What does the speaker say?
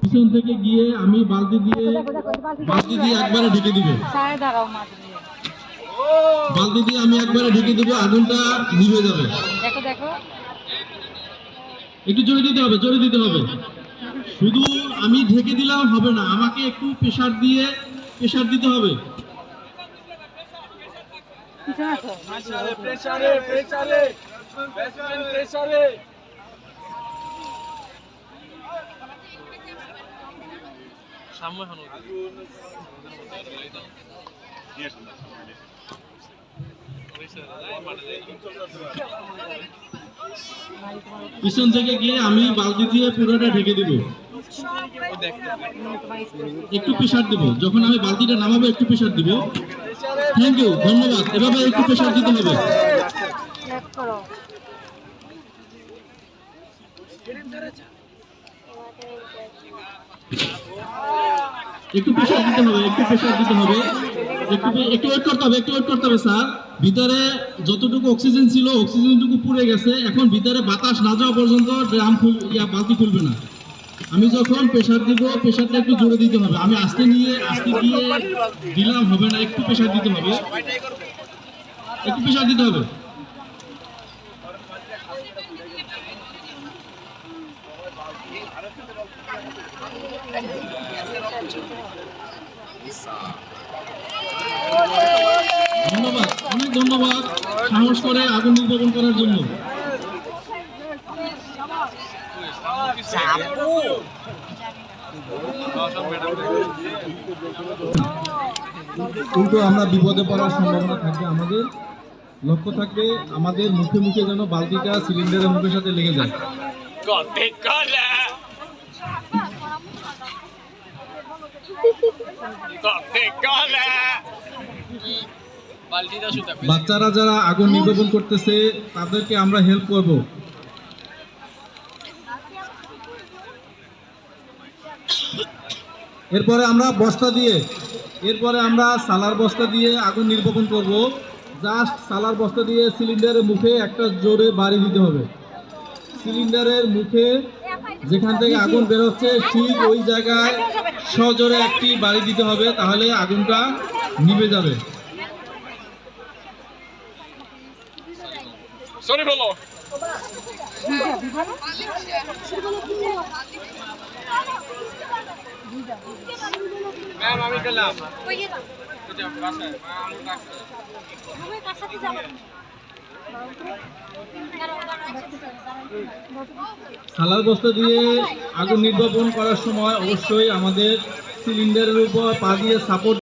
পিছন থেকে গিয়ে আমি বালতি দিয়ে বালতি দিয়ে একবারে ঢেকে দিবে। বালতি দিয়ে আমি একবারে ঢেকে দিব আগুনটা নিভে যাবে। দেখো দেখো। একটু জোরে দিতে হবে জোরে দিতে হবে। শুধু আমি ঢেকে দিলাম হবে না। আমাকে একটু প্রেসার দিয়ে প্রেসার দিতে হবে। পিছনে আসো। প্রেসারে প্রেসারে পিছন থেকে গিয়ে আমি বালতি দিয়ে পুরোটা ঢেকে দিব। একটু প্রেসার দিব। যখন আমি বালতিটা নামাবো, একটু প্রেসার দিব। থ্যাংক ইউ ধন্যবাদ। এভাবে একটু প্রেসার দিতে হবে। করো। একটু প্রেসার দিতে হবে, একটু প্রেসার দিতে হবে। একটু ওয়েট করতে হবে, একটু ওয়েট করতে হবে স্যার ভিতরে যতটুকু অক্সিজেন ছিল অক্সিজেনটুকু পুড়ে গেছে। এখন ভিতরে বাতাস না যাওয়া পর্যন্ত ড্রাম খুল, ইয়া, বালতি খুলবে না। আমি যখন প্রেসার দিব প্রেশারটা একটু জোরে দিতে হবে। আমি আস্তে নিয়ে, আস্তে দিয়ে দিলাম, হবে না, একটু প্রেসার দিতে হবে। একটু প্রেসার দিতে হবে। ধন্যবাদ, অনেক ধন্যবাদ সাহস করে আগুন নির্বাপন করার জন্য। উল্টো আমরা বিপদে পড়ার সম্ভাবনা থাকবে আমাদের। লক্ষ্য থাকবে আমাদের মুখে মুখে যেন বালতিটা সিলিন্ডারের মুখের সাথে লেগে যায়। বাচ্চারা যারা আগুন নির্বাপন করতেছে, তাদেরকে আমরা হেল্প করব। এরপরে আমরা বস্তা দিয়ে, এরপরে আমরা সালার বস্তা দিয়ে আগুন নির্বাপন করব। জাস্ট সালার বস্তা দিয়ে সিলিন্ডারের মুখে একটা জোরে বাড়ি দিতে হবে। সিলিন্ডারের মুখে যেখান থেকে আগুন বেরোচ্ছে ঠিক ওই জায়গায় সজোরে একটি বাড়ি দিতে হবে তাহলে আগুনটা নিভে যাবে। সরি বলো। ম্যাম আমি গেলাম। বাসায়। আমি বাসায়। সালার বস্তা দিয়ে আগুন নির্বাপন করার সময় অবশ্যই আমাদের সিলিন্ডারের উপর পা দিয়ে সাপোর্ট